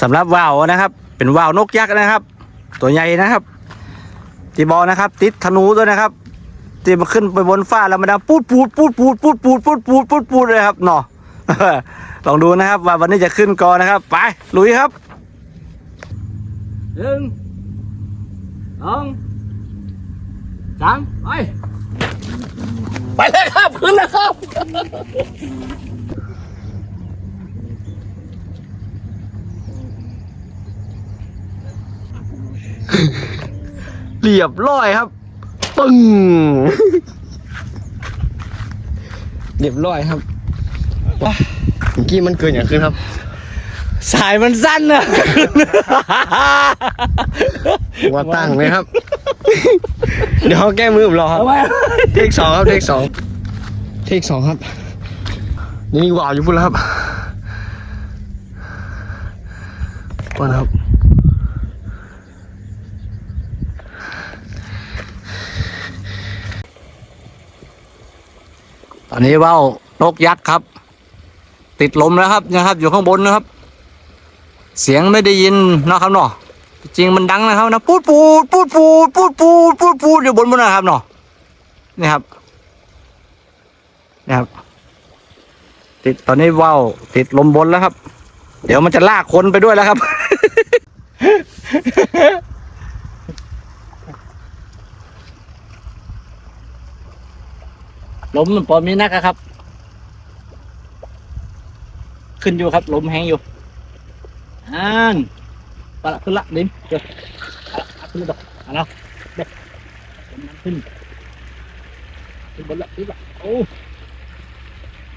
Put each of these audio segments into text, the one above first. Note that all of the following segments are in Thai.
สำหรับว่าวนะครับ เป็นว่าวนกยักษ์นะครับ ตัวใหญ่นะครับที่บอกนะครับ ติดธนูด้วยนะครับที่มันขึ้นไปบนฟ้าแล้วมันดังปูดปูดปูดปูดปูดปูดปูดปูดปูดปูดเลยครับเนาะลองดูนะครับ ว่าวันนี้จะขึ้นกอนะครับ ไปลุยครับหนึ่งสองสามไปไปเลยครับขึ้นแล้วครับ เรียบร้อยครับ ปึ้ง เรียบร้อยครับว้าเมื่อกี้มันเกินอย่างขึ้นครับ สายมันสั้นนะว่าตั้งเลยครับ เดี๋ยวเขาแก้มือผมรอครับทำไมเทคสองครับ เทคสองเทคสองครับ นี่มีวาวอยู่พุ่นแล้วครับว่านะครับ ตอนนี้ว่าวนกยักษ์ครับ ติดลมแล้วครับนะครับ อยู่ข้างบนนะครับ เสียงไม่ได้ยินนะครับเนาะจริงมันดังนะครับนะปูดปูดปูดปูดปูดปูดปูดปูดอยู่บนบนนะครับเนาะนี่ครับนี่ครับ ติดตอนนี้ว่าวติดลมบนแล้วครับ เดี๋ยวมันจะลากคนไปด้วยแล้วครับ ลมมันพอมีนักครับ ขึ้นอยู่ครับลมแห้งอยู่อ่านปละขึ้นละดิมเดี๋ยวขึ้นละดอกเอาล้วเด็กขึ้นขึ้นบนละขึ้นละโอ้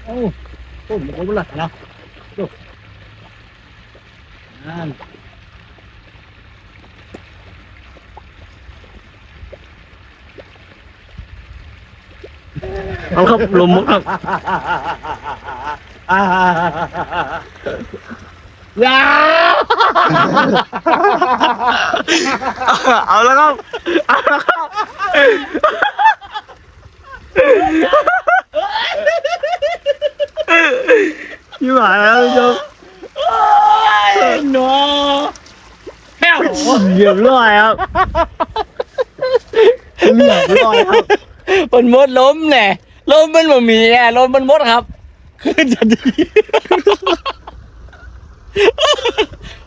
โอ้โอ้บนละเอาแล้วดูอ่าน เอาครับลมครับยาเอาแล้วครับยี่หมายแล้วโยมหนูแห้วเรียบร้อยครับเรียบร้อยครับ มันมดล้มแน่ล้มมันบ่มีแน่ล้มมันมดครับ ขึ้นจะดี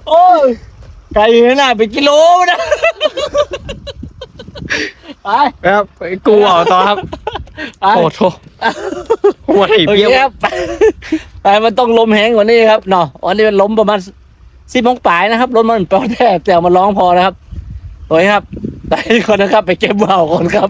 โอ้ยไกลขนาดเป็นกิโลนะไปครับไปกูเอาต่อครับไปโอ้โหหัวไอ้โอเปี้เคยวครับไปไปมันต้องลมแห้งกว่านี้ครับเนาะวันนี้มันล้มประมาณสิบโมงปลายนะครับรถมันปอแท้แต่เอามาร้องพอนะครับโอ้ยครับไปก่อนนะครับ ไปเก็บว่าวก่อนครับ